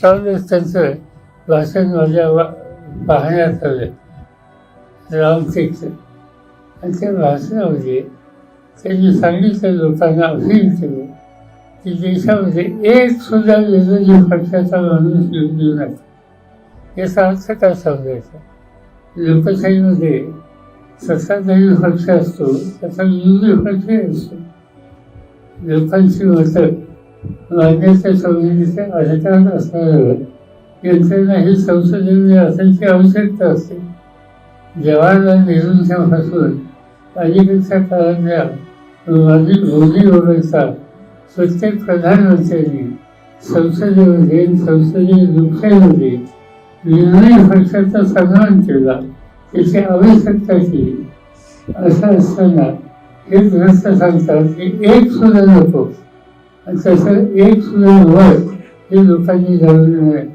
त्यावेळेस त्यांचं भाषण माझ्या वा- पाहण्यात आलं. रामटेकचं आणि त्या भाषणामध्ये म्हणजे, त्यांनी सांगितलं लोकांना अपील केलं की देशामध्ये एक सुद्धा विरोधी पक्षाचा माणूस येऊ देऊ नका. याचा अर्थ काय सांगायचा. लोकशाहीमध्ये सत्ताधारी पक्ष असतो त्याचा विरोधी पक्षही असतो. लोकांची मतं मान्यता संबंधीचे अधिकार असणाऱ्या यंत्रणा ही संसदेमध्ये असायची आवश्यकता असते. जवाहरलाल नेहरूंच्या पासून अलीकडच्या काळातल्या माजी मोदी प्रत्येक प्रधानमंत्र्यांनी संसदेमध्ये संसदीय लोकशाहीमध्ये निर्णय पक्षाचा सन्मान केला त्याची आवश्यकता केली. असं असताना हे ग्रस्त सांगतात की एक सुद्धा नको. तसं एक सुद्धा वर हे लोकांनी जाणून नाही